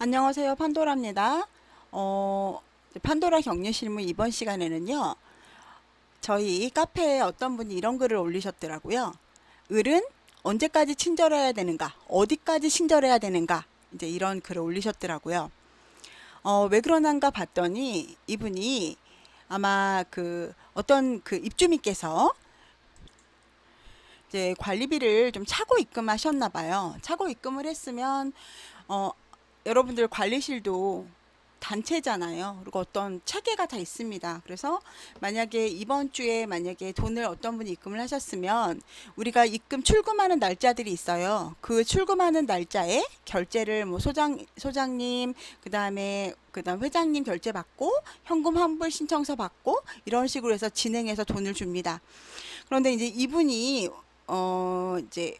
안녕하세요. 판도라입니다. 어, 판도라 격려 실무 이번 시간에는요. 저희 카페에 어떤 분이 이런 글을 올리셨더라고요. 을은 언제까지 친절해야 되는가? 어디까지 친절해야 되는가? 이제 이런 글을 올리셨더라고요. 어, 왜 그러는가 봤더니 이분이 아마 그 어떤 그 입주민께서 이제 관리비를 좀 차고 입금하셨나 봐요. 차고 입금을 했으면 어, 여러분들 관리실도 단체잖아요. 그리고 어떤 체계가 다 있습니다. 그래서 만약에 이번 주에 만약에 돈을 어떤 분이 입금을 하셨으면 우리가 입금 출금하는 날짜들이 있어요. 그 출금하는 날짜에 결제를 뭐 소장 소장님 그다음에 그다음 회장님 결제 받고 현금 환불 신청서 받고 이런 식으로 해서 진행해서 돈을 줍니다. 그런데 이제 이분이 어 이제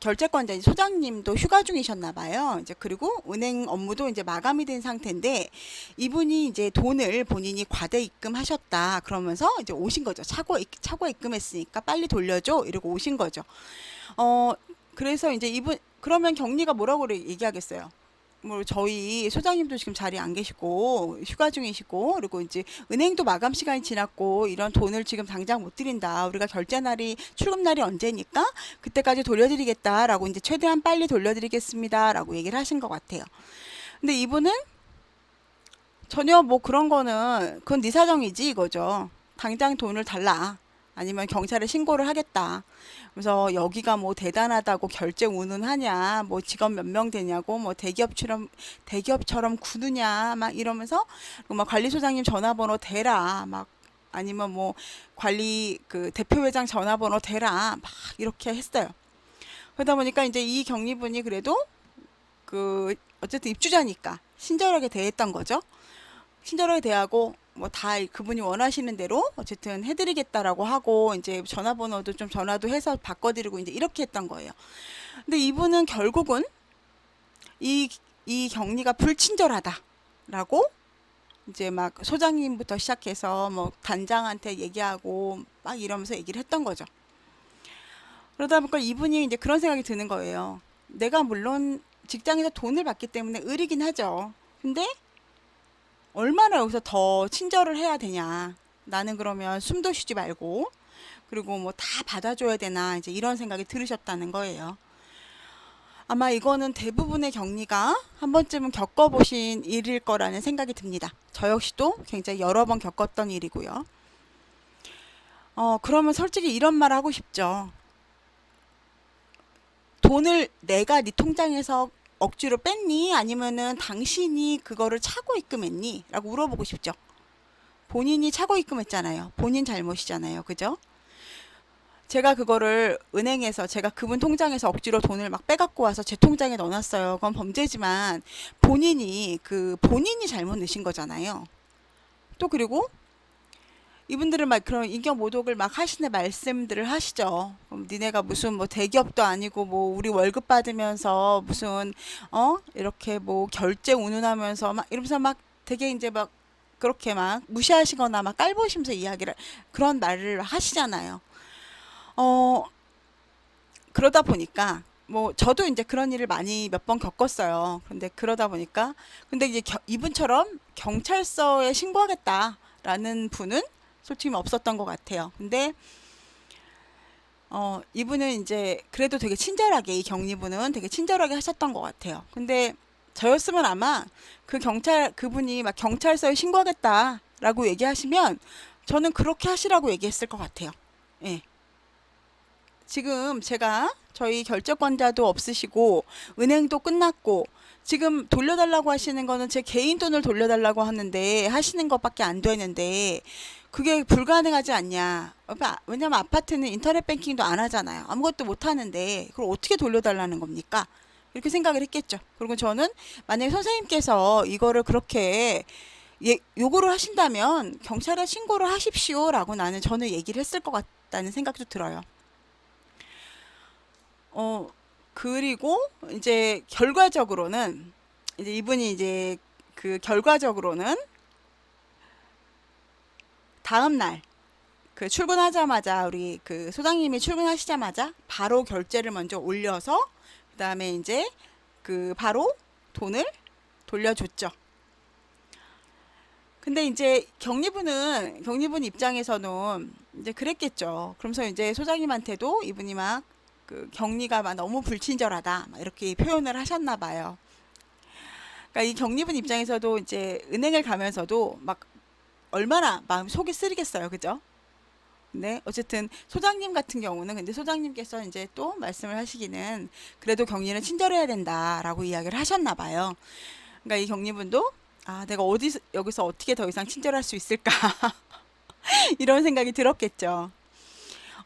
결제권자 이제 소장님도 휴가 중이셨나 봐요. 이제 그리고 은행 업무도 이제 마감이 된 상태인데 이분이 이제 돈을 본인이 과대 입금하셨다 그러면서 이제 오신 거죠. 차고 입- 차고 입금했으니까 빨리 돌려줘 이러고 오신 거죠. 어 그래서 이제 이분 그러면 경리가 뭐라고 얘기하겠어요. 뭐 저희 소장님도 지금 자리에 안 계시고 휴가 중이시고 그리고 이제 은행도 마감 시간이 지났고 이런 돈을 지금 당장 못 드린다. 우리가 결제 날이 출금 날이 언제니까 그때까지 돌려드리겠다라고 이제 최대한 빨리 돌려드리겠습니다라고 얘기를 하신 것 같아요. 근데 이분은 전혀 뭐 그런 거는 그건 네 사정이지 이거죠. 당장 돈을 달라. 아니면 경찰에 신고를 하겠다. 그래서 여기가 뭐 대단하다고 결제 운운하냐, 뭐 직원 몇 명 되냐고, 뭐 대기업처럼 대기업처럼 구느냐, 막 이러면서 막 관리소장님 전화번호 대라, 막 아니면 뭐 관리 그 대표회장 전화번호 대라, 막 이렇게 했어요. 그러다 보니까 이제 이 경리분이 그래도 그 어쨌든 입주자니까 친절하게 대했던 거죠. 친절하게 대하고 뭐 다 그분이 원하시는 대로 어쨌든 해드리겠다라고 하고 이제 전화번호도 좀 전화도 해서 바꿔드리고 이제 이렇게 했던 거예요. 근데 이분은 결국은 이, 이 격리가 불친절하다라고 이제 막 소장님부터 시작해서 뭐 단장한테 얘기하고 막 이러면서 얘기를 했던 거죠. 그러다 보니까 이분이 이제 그런 생각이 드는 거예요. 내가 물론 직장에서 돈을 받기 때문에 의리긴 하죠. 근데 얼마나 여기서 더 친절을 해야 되냐. 나는 그러면 숨도 쉬지 말고 그리고 뭐 다 받아줘야 되나 이제 이런 생각이 들으셨다는 거예요. 아마 이거는 대부분의 격리가 한 번쯤은 겪어보신 일일 거라는 생각이 듭니다. 저 역시도 굉장히 여러 번 겪었던 일이고요. 어, 그러면 솔직히 이런 말 하고 싶죠. 돈을 내가 네 통장에서 억지로 뺐니? 아니면은 당신이 그거를 차고 입금했니? 라고 물어보고 싶죠. 본인이 차고 입금했잖아요. 본인 잘못이잖아요. 그죠? 제가 그거를 은행에서 제가 그분 통장에서 억지로 돈을 막 빼갖고 와서 제 통장에 넣어놨어요. 그건 범죄지만 본인이 그 본인이 잘못 넣으신 거잖아요. 또 그리고 이분들은 막 그런 인격 모독을 막 하시는 말씀들을 하시죠. 그럼 니네가 무슨 뭐 대기업도 아니고 뭐 우리 월급 받으면서 무슨 어 이렇게 뭐 결제 운운하면서 막 이러면서 막 되게 이제 막 그렇게 막 무시하시거나 막 깔보시면서 이야기를 그런 말을 하시잖아요. 어 그러다 보니까 뭐 저도 이제 그런 일을 많이 몇 번 겪었어요. 근데 그러다 보니까 근데 이제 겨- 이분처럼 경찰서에 신고하겠다라는 분은 솔직히 없었던 것 같아요. 근데 어 이분은 이제 그래도 되게 친절하게 이 격리분은 되게 친절하게 하셨던 것 같아요. 근데 저였으면 아마 그 경찰 그분이 막 경찰서에 신고하겠다라고 얘기하시면 저는 그렇게 하시라고 얘기했을 것 같아요. 예. 지금 제가 저희 결제권자도 없으시고 은행도 끝났고 지금 돌려달라고 하시는 거는 제 개인 돈을 돌려달라고 하는데 하시는 것밖에 안 되는데 그게 불가능하지 않냐. 아, 왜냐면 아파트는 인터넷 뱅킹도 안 하잖아요. 아무것도 못 하는데 그걸 어떻게 돌려달라는 겁니까? 이렇게 생각을 했겠죠. 그리고 저는 만약에 선생님께서 이거를 그렇게 예, 요구를 하신다면 경찰에 신고를 하십시오라고 나는 저는 얘기를 했을 것 같다는 생각도 들어요. 어, 그리고 이제 결과적으로는 이제 이분이 이제 그 결과적으로는 다음 날 그 출근하자마자 우리 그 소장님이 출근하시자마자 바로 결제를 먼저 올려서 그다음에 이제 그 바로 돈을 돌려줬죠. 근데 이제 격리부는 격리분 입장에서는 이제 그랬겠죠. 그러면서 이제 소장님한테도 이분이 막 그 격리가 막 너무 불친절하다 막 이렇게 표현을 하셨나 봐요. 그러니까 이 격리분 입장에서도 이제 은행을 가면서도 막 얼마나 마음 속이 쓰리겠어요, 그죠? 네, 어쨌든 소장님 같은 경우는 근데 소장님께서 이제 또 말씀을 하시기는 그래도 격리는 친절해야 된다라고 이야기를 하셨나 봐요. 그러니까 이 격리분도 아, 내가 어디 여기서 어떻게 더 이상 친절할 수 있을까? 이런 생각이 들었겠죠.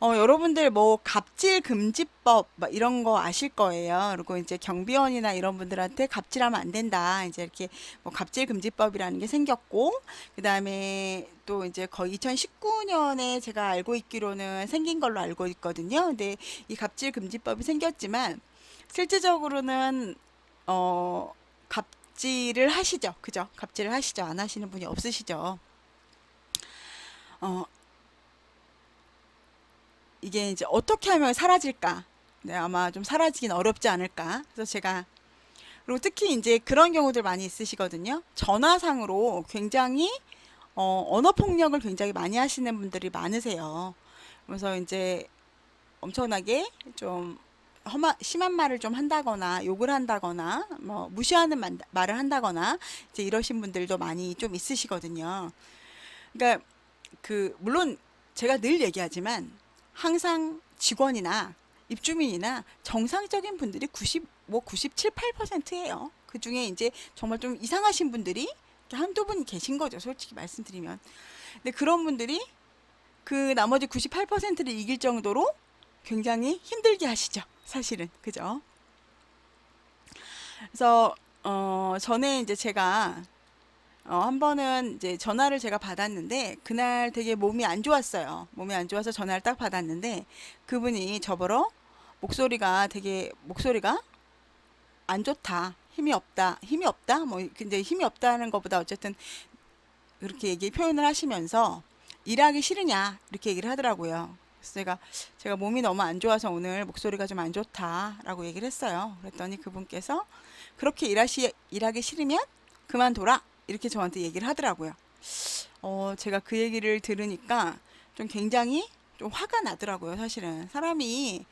어, 여러분들 뭐 갑질 금지법 막 이런 거 아실 거예요. 그리고 이제 경비원이나 이런 분들한테 갑질하면 안 된다. 이제 이렇게 뭐 갑질 금지법이라는 게 생겼고 그다음에 또 이제 거의 2019년에 제가 알고 있기로는 생긴 걸로 알고 있거든요. 근데 이 갑질 금지법이 생겼지만 실질적으로는 어 갑질을 하시죠. 그죠? 갑질을 하시죠. 안 하시는 분이 없으시죠. 어 이게 이제 어떻게 하면 사라질까? 네, 아마 좀 사라지긴 어렵지 않을까? 그래서 제가 그리고 특히 이제 그런 경우들 많이 있으시거든요. 전화상으로 굉장히 어, 언어 폭력을 굉장히 많이 하시는 분들이 많으세요. 그래서 이제 엄청나게 좀 험한 심한 말을 좀 한다거나 욕을 한다거나 뭐 무시하는 만- 말을 한다거나 이제 이러신 분들도 많이 좀 있으시거든요. 그러니까 그 물론 제가 늘 얘기하지만 항상 직원이나 입주민이나 정상적인 분들이 90, 뭐 97, 8%예요. 그 중에 이제 정말 좀 이상하신 분들이 한두 분 계신 거죠. 솔직히 말씀드리면. 근데 그런 분들이 그 나머지 98%를 이길 정도로 굉장히 힘들게 하시죠. 사실은. 그죠? 그래서 어 전에 이제 제가 어, 한 번은 이제 전화를 제가 받았는데 그날 되게 몸이 안 좋았어요. 몸이 안 좋아서 전화를 딱 받았는데 그분이 저보러 목소리가 되게 목소리가 안 좋다. 힘이 없다. 힘이 없다. 뭐 근데 힘이 없다는 것보다 어쨌든 그렇게 얘기 표현을 하시면서 일하기 싫으냐 이렇게 얘기를 하더라고요. 그래서 제가 제가 몸이 너무 안 좋아서 오늘 목소리가 좀 안 좋다라고 얘기를 했어요. 그랬더니 그분께서 그렇게 일하시 일하기 싫으면 그만둬라 이렇게 저한테 얘기를 하더라고요. 어, 제가 그 얘기를 들으니까 좀 굉장히 좀 화가 나더라고요, 사실은. 사람이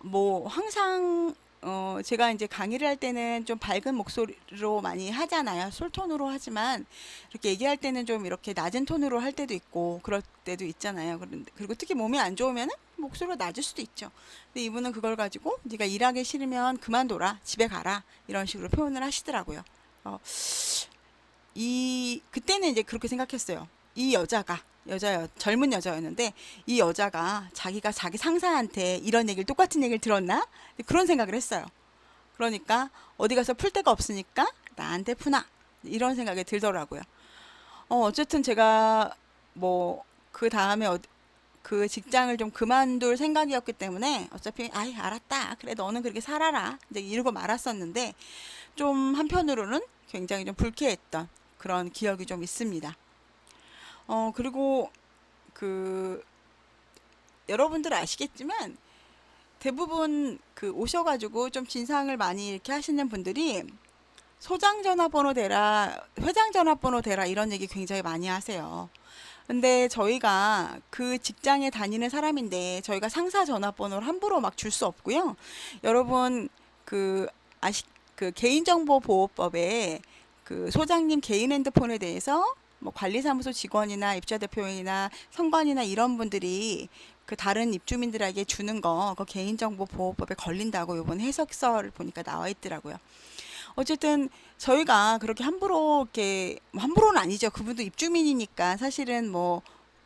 뭐 항상 어, 제가 이제 강의를 할 때는 좀 밝은 목소리로 많이 하잖아요. 솔톤으로 하지만 이렇게 얘기할 때는 좀 이렇게 낮은 톤으로 할 때도 있고 그럴 때도 있잖아요. 그런데 그리고 특히 몸이 안 좋으면은 목소리가 낮을 수도 있죠. 근데 이분은 그걸 가지고 네가 일하기 싫으면 그만둬라, 집에 가라 이런 식으로 표현을 하시더라고요. 어, 이 그때는 이제 그렇게 생각했어요. 이 여자가 여자 젊은 여자였는데 이 여자가 자기가 자기 상사한테 이런 얘기를 똑같은 얘기를 들었나 그런 생각을 했어요. 그러니까 어디 가서 풀 데가 없으니까 나한테 푸나 이런 생각이 들더라고요. 어 어쨌든 제가 뭐 그 다음에 어, 그 직장을 좀 그만둘 생각이었기 때문에 어차피 아이 알았다 그래 너는 그렇게 살아라 이제 이러고 말았었는데 좀 한편으로는 굉장히 좀 불쾌했던 그런 기억이 좀 있습니다. 어, 그리고 그 여러분들 아시겠지만 대부분 그 오셔가지고 좀 진상을 많이 이렇게 하시는 분들이 소장 전화번호 대라, 회장 전화번호 대라 이런 얘기 굉장히 많이 하세요. 근데 저희가 그 직장에 다니는 사람인데 저희가 상사 전화번호를 함부로 막 줄 수 없고요. 여러분 그 아시 그 개인정보보호법에 그 소장님 개인 핸드폰에 대해서 뭐 관리사무소 직원이나 입주자 대표이나 선관이나 이런 분들이 그 다른 입주민들에게 주는 거, 그 개인정보보호법에 걸린다고 요번 해석서를 보니까 나와 있더라고요. 어쨌든 저희가 그렇게 함부로 이렇게 뭐 함부로는 아니죠. 그분도 입주민이니까 사실은 뭐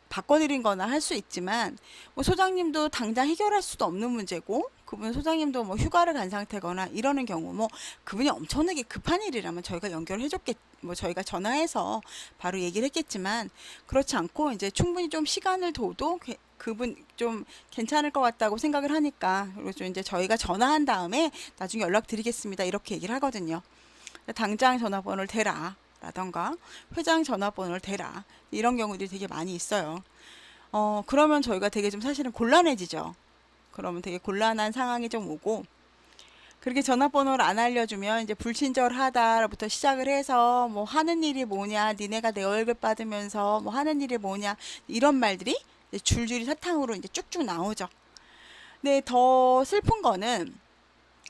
바꿔드린 거나 할 수 있지만 뭐 소장님도 당장 해결할 수도 없는 문제고 그분 소장님도 뭐 휴가를 간 상태거나 이러는 경우 뭐 그분이 엄청나게 급한 일이라면 저희가 연결해 줬겠 뭐 저희가 전화해서 바로 얘기를 했겠지만 그렇지 않고 이제 충분히 좀 시간을 둬도 그- 그분 좀 괜찮을 것 같다고 생각을 하니까 그리고 좀 이제 저희가 전화한 다음에 나중에 연락드리겠습니다 이렇게 얘기를 하거든요. 당장 전화번호를 대라 라던가 회장 전화번호를 대라 이런 경우들이 되게 많이 있어요. 어 그러면 저희가 되게 좀 사실은 곤란해지죠. 그러면 되게 곤란한 상황이 좀 오고 그렇게 전화번호를 안 알려주면 이제 불친절하다부터 시작을 해서 뭐 하는 일이 뭐냐, 니네가 내 월급 받으면서 뭐 하는 일이 뭐냐 이런 말들이 줄줄이 사탕으로 이제 쭉쭉 나오죠. 근데 더 슬픈 거는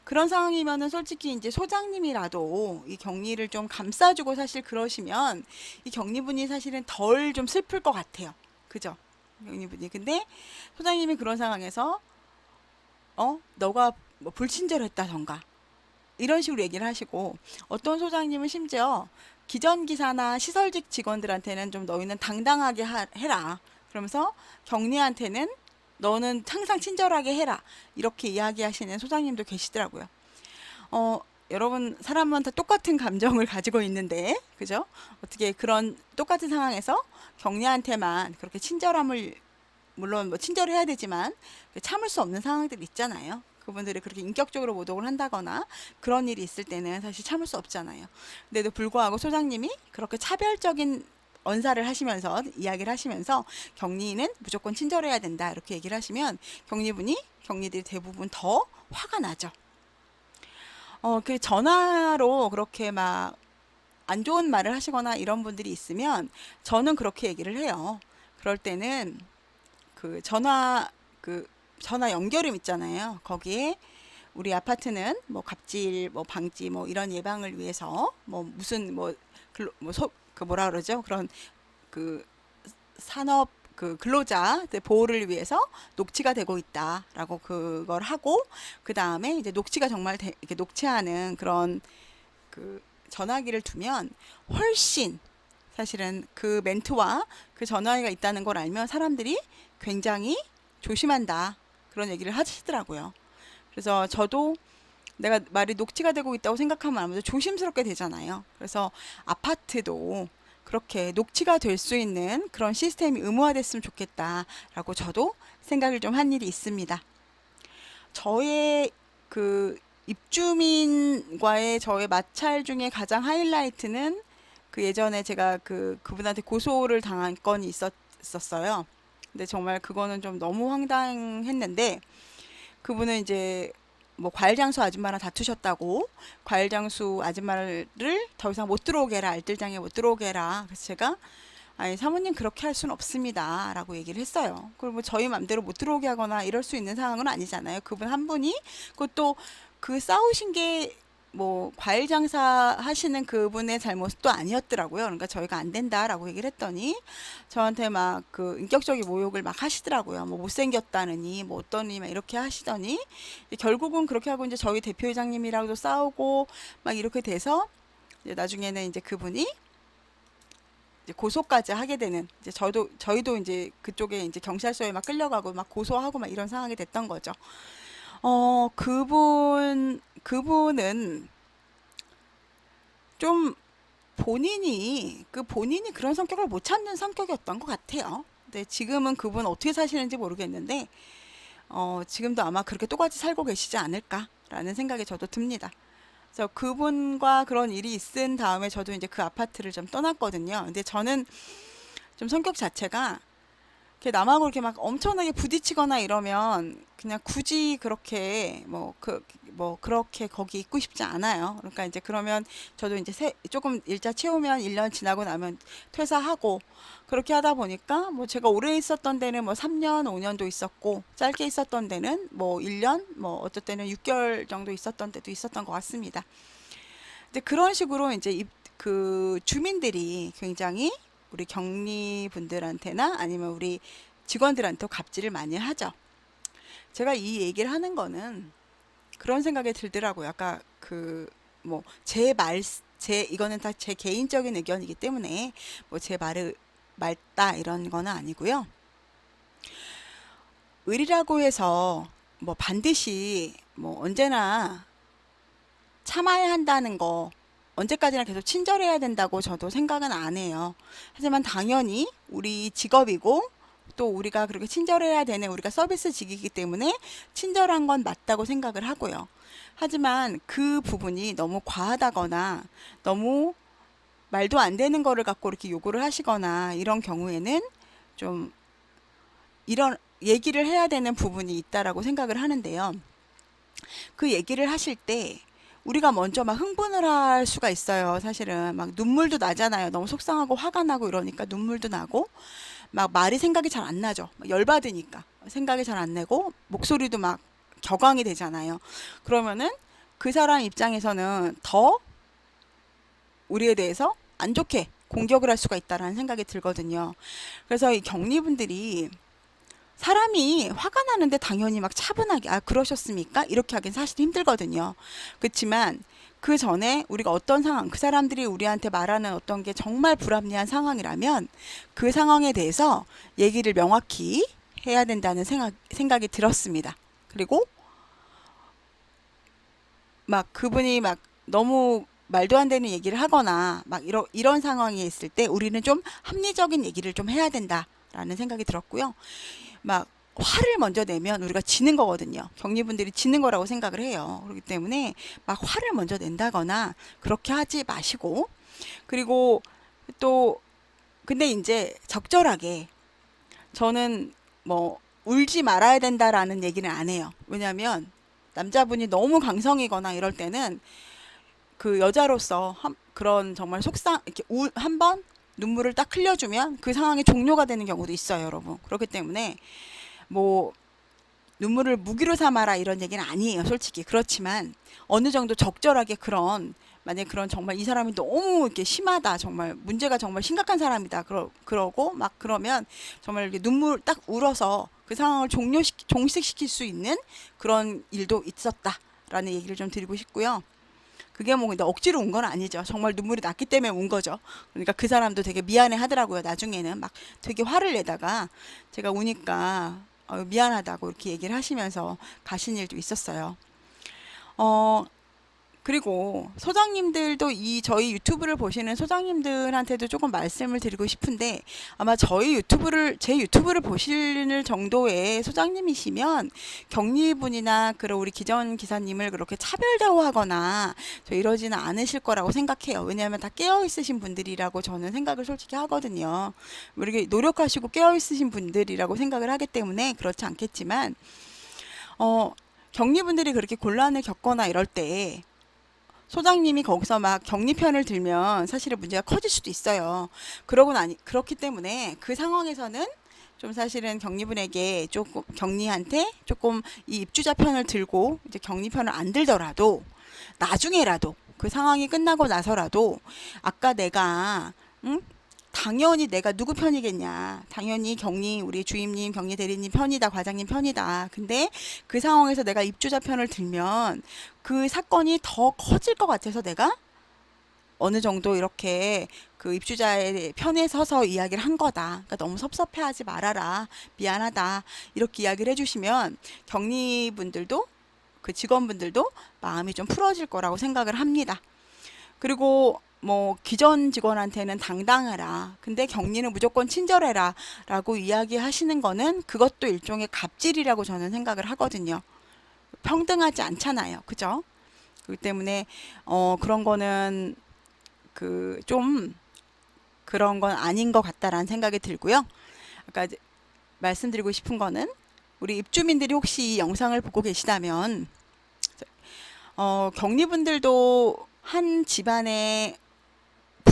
그런 상황이면은 솔직히 이제 소장님이라도 이 격리를 좀 감싸주고 사실 그러시면 이 격리분이 사실은 덜 좀 슬플 것 같아요. 그죠? 격리분이. 근데 소장님이 그런 상황에서 어? 너가 뭐 불친절했다던가 이런 식으로 얘기를 하시고 어떤 소장님은 심지어 기전기사나 시설직 직원들한테는 좀 너희는 당당하게 하- 해라. 그러면서 격리한테는 너는 항상 친절하게 해라. 이렇게 이야기하시는 소장님도 계시더라고요. 어, 여러분 사람은 다 똑같은 감정을 가지고 있는데 그죠? 어떻게 그런 똑같은 상황에서 격리한테만 그렇게 친절함을 물론 뭐 친절해야 되지만 참을 수 없는 상황들이 있잖아요. 그분들이 그렇게 인격적으로 모독을 한다거나 그런 일이 있을 때는 사실 참을 수 없잖아요. 근데도 불구하고 소장님이 그렇게 차별적인 언사를 하시면서 이야기를 하시면서 격리는 무조건 친절해야 된다 이렇게 얘기를 하시면 격리분이 격리들이 대부분 더 화가 나죠. 어, 그 전화로 그렇게 막 안 좋은 말을 하시거나 이런 분들이 있으면 저는 그렇게 얘기를 해요. 그럴 때는 그 전화 그 전화 연결음 있잖아요. 거기에 우리 아파트는 뭐 갑질 뭐 방지 뭐 이런 예방을 위해서 뭐 무슨 뭐뭐그 뭐라 그러죠? 그런 그 산업 그 근로자 보호를 위해서 녹취가 되고 있다라고 그걸 하고 그 다음에 이제 녹취가 정말 되, 이렇게 녹취하는 그런 그 전화기를 두면 훨씬 사실은 그 멘트와 그 전화기가 있다는 걸 알면 사람들이 굉장히 조심한다 그런 얘기를 하시더라고요. 그래서 저도 내가 말이 녹취가 되고 있다고 생각하면 아무래도 조심스럽게 되잖아요. 그래서 아파트도 그렇게 녹취가 될 수 있는 그런 시스템이 의무화됐으면 좋겠다라고 저도 생각을 좀 한 일이 있습니다. 저의 그 입주민과의 저의 마찰 중에 가장 하이라이트는 그 예전에 제가 그 그분한테 고소를 당한 건이 있었었어요. 근데 정말 그거는 좀 너무 황당했는데 그분은 이제 뭐 과일 장수 아줌마랑 다투셨다고 과일 장수 아줌마를 더 이상 못 들어오게 해라 알뜰장에 못 들어오게 해라. 그래서 제가 아니 사모님 그렇게 할 수는 없습니다. 라고 얘기를 했어요. 그리고 뭐 저희 맘대로 못 들어오게 하거나 이럴 수 있는 상황은 아니잖아요. 그분 한 분이 그것도 그 싸우신 게 뭐 과일 장사 하시는 그분의 잘못도 아니었더라고요. 그러니까 저희가 안 된다라고 얘기를 했더니 저한테 막 그 인격적인 모욕을 막 하시더라고요. 뭐 못생겼다느니 뭐 어떠니 막 이렇게 하시더니 결국은 그렇게 하고 이제 저희 대표회장님이랑도 싸우고 막 이렇게 돼서 이제 나중에는 이제 그분이 이제 고소까지 하게 되는 이제 저도 저희도 이제 그쪽에 이제 경찰서에 막 끌려가고 막 고소하고 막 이런 상황이 됐던 거죠. 어, 그분, 그분은 좀 본인이, 그 본인이 그런 성격을 못 참는 성격이었던 것 같아요. 근데 지금은 그분 어떻게 사시는지 모르겠는데, 어, 지금도 아마 그렇게 똑같이 살고 계시지 않을까라는 생각이 저도 듭니다. 그래서 그분과 그런 일이 있은 다음에 저도 이제 그 아파트를 좀 떠났거든요. 근데 저는 좀 성격 자체가 이렇게 남하고 이렇게 막 엄청나게 부딪히거나 이러면 그냥 굳이 그렇게 뭐그 뭐 그렇게 거기 있고 싶지 않아요. 그러니까 이제 그러면 저도 이제 세, 조금 일자 채우면 1년 지나고 나면 퇴사하고 그렇게 하다 보니까 뭐 제가 오래 있었던 데는 뭐 3년, 5년도 있었고 짧게 있었던 데는 뭐 1년, 뭐 어떨 때는 6개월 정도 있었던 데도 있었던 것 같습니다. 이제 그런 식으로 이제 입, 그 주민들이 굉장히 우리 격리 분들한테나 아니면 우리 직원들한테 갑질을 많이 하죠. 제가 이 얘기를 하는 거는 그런 생각이 들더라고요. 아까 그 뭐 제 말, 제 이거는 다 제 개인적인 의견이기 때문에 뭐 제 말을 말다 이런 거는 아니고요. 의리라고 해서 뭐 반드시 뭐 언제나 참아야 한다는 거 언제까지나 계속 친절해야 된다고 저도 생각은 안 해요. 하지만 당연히 우리 직업이고 또 우리가 그렇게 친절해야 되는 우리가 서비스직이기 때문에 친절한 건 맞다고 생각을 하고요. 하지만 그 부분이 너무 과하다거나 너무 말도 안 되는 거를 갖고 이렇게 요구를 하시거나 이런 경우에는 좀 이런 얘기를 해야 되는 부분이 있다라고 생각을 하는데요. 그 얘기를 하실 때 우리가 먼저 막 흥분을 할 수가 있어요. 사실은 막 눈물도 나잖아요. 너무 속상하고 화가 나고 이러니까 눈물도 나고 막 말이 생각이 잘 안 나죠. 막 열받으니까 생각이 잘 안 내고 목소리도 막 격앙이 되잖아요. 그러면은 그 사람 입장에서는 더 우리에 대해서 안 좋게 공격을 할 수가 있다라는 생각이 들거든요. 그래서 이 격리분들이 사람이 화가 나는데 당연히 막 차분하게 아 그러셨습니까? 이렇게 하긴 사실 힘들거든요. 그렇지만 그 전에 우리가 어떤 상황, 그 사람들이 우리한테 말하는 어떤 게 정말 불합리한 상황이라면 그 상황에 대해서 얘기를 명확히 해야 된다는 생각, 생각이 들었습니다. 그리고 막 그분이 막 너무 말도 안 되는 얘기를 하거나 막 이런 이런 상황이 있을 때 우리는 좀 합리적인 얘기를 좀 해야 된다라는 생각이 들었고요. 막 화를 먼저 내면 우리가 지는 거거든요. 격리분들이 지는 거라고 생각을 해요. 그렇기 때문에 막 화를 먼저 낸다거나 그렇게 하지 마시고 그리고 또 근데 이제 적절하게 저는 뭐 울지 말아야 된다라는 얘기는 안 해요. 왜냐하면 남자분이 너무 강성이거나 이럴 때는 그 여자로서 한, 그런 정말 속상 이렇게 한번 눈물을 딱 흘려주면 그 상황이 종료가 되는 경우도 있어요, 여러분. 그렇기 때문에 뭐 눈물을 무기로 삼아라 이런 얘기는 아니에요, 솔직히. 그렇지만 어느 정도 적절하게 그런 만약 그런 정말 이 사람이 너무 이렇게 심하다, 정말 문제가 정말 심각한 사람이다, 그러 그러고 막 그러면 정말 이렇게 눈물 딱 울어서 그 상황을 종료시 종식시킬 수 있는 그런 일도 있었다라는 얘기를 좀 드리고 싶고요. 그게 뭐 근데 억지로 운건 아니죠. 정말 눈물이 났기 때문에 운 거죠. 그러니까 그 사람도 되게 미안해 하더라고요. 나중에는 막 되게 화를 내다가 제가 우니까 어, 미안하다고 이렇게 얘기를 하시면서 가신 일도 있었어요. 어, 그리고 소장님들도 이 저희 유튜브를 보시는 소장님들한테도 조금 말씀을 드리고 싶은데 아마 저희 유튜브를 제 유튜브를 보실 정도의 소장님이시면 격리분이나 그런 우리 기전 기사님을 그렇게 차별 대우하거나 저 이러지는 않으실 거라고 생각해요. 왜냐하면 다 깨어 있으신 분들이라고 저는 생각을 솔직히 하거든요. 뭐 이렇게 노력하시고 깨어 있으신 분들이라고 생각을 하기 때문에 그렇지 않겠지만 어 격리분들이 그렇게 곤란을 겪거나 이럴 때 소장님이 거기서 막 격리편을 들면 사실은 문제가 커질 수도 있어요. 그러고 나니 그렇기 때문에 그 상황에서는 좀 사실은 격리분에게 조금 격리한테 조금 이 입주자 편을 들고 이제 격리편을 안 들더라도 나중에라도 그 상황이 끝나고 나서라도 아까 내가 응? 당연히 내가 누구 편이겠냐. 당연히 격리 우리 주임님, 격리 대리님 편이다, 과장님 편이다. 근데 그 상황에서 내가 입주자 편을 들면 그 사건이 더 커질 것 같아서 내가 어느 정도 이렇게 그 입주자의 편에 서서 이야기를 한 거다. 그러니까 너무 섭섭해하지 말아라. 미안하다. 이렇게 이야기를 해주시면 격리분들도 그 직원분들도 마음이 좀 풀어질 거라고 생각을 합니다. 그리고 뭐 기존 직원한테는 당당해라. 근데 격리는 무조건 친절해라. 라고 이야기하시는 거는 그것도 일종의 갑질이라고 저는 생각을 하거든요. 평등하지 않잖아요. 그죠? 그렇기 때문에 어 그런 거는 그 좀 그런 건 아닌 것 같다라는 생각이 들고요. 아까 말씀드리고 싶은 거는 우리 입주민들이 혹시 이 영상을 보고 계시다면 어 격리분들도 한 집안의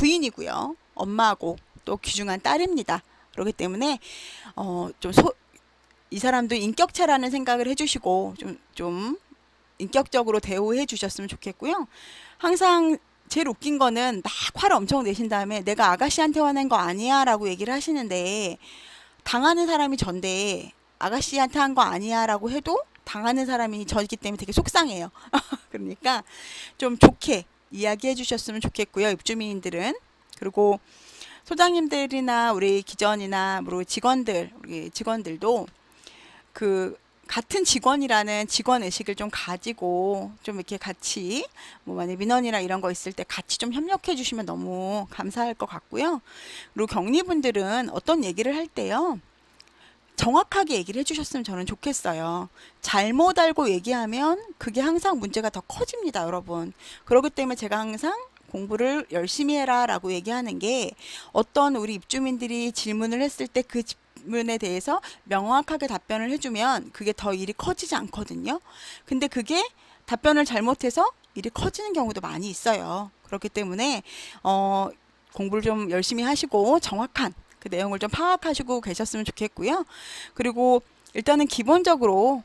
부인이고요. 엄마고 또 귀중한 딸입니다. 그렇기 때문에 어좀 이 사람도 인격차라는 생각을 해주시고 좀, 좀 인격적으로 대우해 주셨으면 좋겠고요. 항상 제일 웃긴 거는 막 화를 엄청 내신 다음에 내가 아가씨한테 화낸 거 아니야 라고 얘기를 하시는데 당하는 사람이 전데 아가씨한테 한 거 아니야 라고 해도 당하는 사람이 저기 때문에 되게 속상해요. 그러니까 좀 좋게 이야기해 주셨으면 좋겠고요. 입주민들은. 그리고 소장님들이나 우리 기전이나 우리 직원들, 우리 직원들도 그 같은 직원이라는 직원 의식을 좀 가지고 좀 이렇게 같이 뭐 만약 민원이나 이런 거 있을 때 같이 좀 협력해 주시면 너무 감사할 것 같고요. 그리고 격리분들은 어떤 얘기를 할 때요. 정확하게 얘기를 해주셨으면 저는 좋겠어요. 잘못 알고 얘기하면 그게 항상 문제가 더 커집니다, 여러분. 그렇기 때문에 제가 항상 공부를 열심히 해라 라고 얘기하는 게 어떤 우리 입주민들이 질문을 했을 때 그 질문에 대해서 명확하게 답변을 해주면 그게 더 일이 커지지 않거든요. 근데 그게 답변을 잘못해서 일이 커지는 경우도 많이 있어요. 그렇기 때문에 어, 공부를 좀 열심히 하시고 정확한 그 내용을 좀 파악하시고 계셨으면 좋겠고요. 그리고 일단은 기본적으로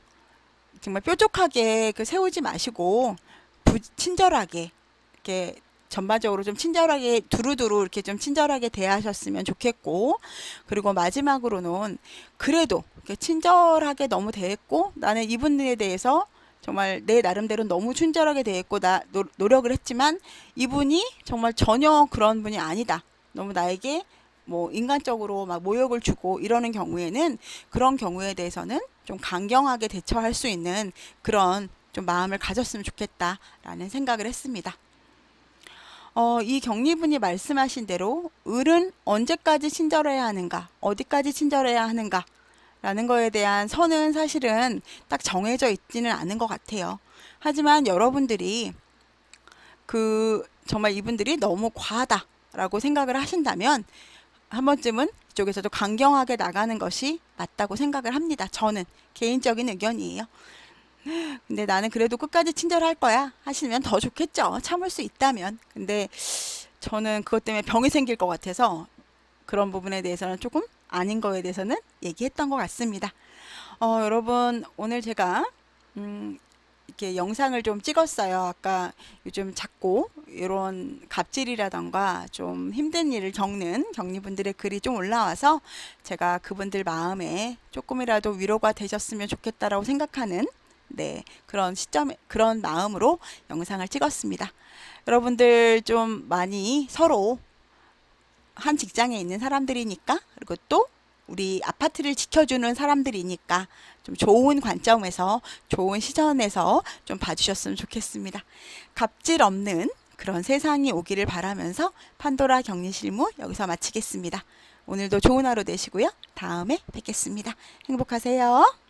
정말 뾰족하게 그 세우지 마시고 부, 친절하게 이렇게 전반적으로 좀 친절하게 두루두루 이렇게 좀 친절하게 대하셨으면 좋겠고 그리고 마지막으로는 그래도 이렇게 친절하게 너무 대했고 나는 이분에 대해서 정말 내 나름대로 너무 친절하게 대했고 나 노, 노력을 했지만 이분이 정말 전혀 그런 분이 아니다. 너무 나에게 뭐 인간적으로 막 모욕을 주고 이러는 경우에는 그런 경우에 대해서는 좀 강경하게 대처할 수 있는 그런 좀 마음을 가졌으면 좋겠다라는 생각을 했습니다. 어, 이 격리분이 말씀하신 대로 을은 언제까지 친절해야 하는가, 어디까지 친절해야 하는가, 라는 거에 대한 선은 사실은 딱 정해져 있지는 않은 것 같아요. 하지만 여러분들이 그 정말 이분들이 너무 과하다라고 생각을 하신다면 한 번쯤은 이쪽에서도 강경하게 나가는 것이 맞다고 생각을 합니다. 저는 개인적인 의견이에요. 근데 나는 그래도 끝까지 친절할 거야 하시면 더 좋겠죠. 참을 수 있다면. 근데 저는 그것 때문에 병이 생길 것 같아서 그런 부분에 대해서는 조금 아닌 거에 대해서는 얘기했던 것 같습니다. 어, 여러분 오늘 제가 음, 이렇게 영상을 좀 찍었어요. 아까 요즘 작고 이런 갑질이라던가 좀 힘든 일을 겪는 격리분들의 글이 좀 올라와서 제가 그분들 마음에 조금이라도 위로가 되셨으면 좋겠다라고 생각하는 네 그런 시점 그런 마음으로 영상을 찍었습니다. 여러분들 좀 많이 서로 한 직장에 있는 사람들이니까 그리고 또 우리 아파트를 지켜주는 사람들이니까 좀 좋은 관점에서 좋은 시선에서 좀 봐주셨으면 좋겠습니다. 갑질 없는 그런 세상이 오기를 바라면서 판도라 격리 실무 여기서 마치겠습니다. 오늘도 좋은 하루 되시고요. 다음에 뵙겠습니다. 행복하세요.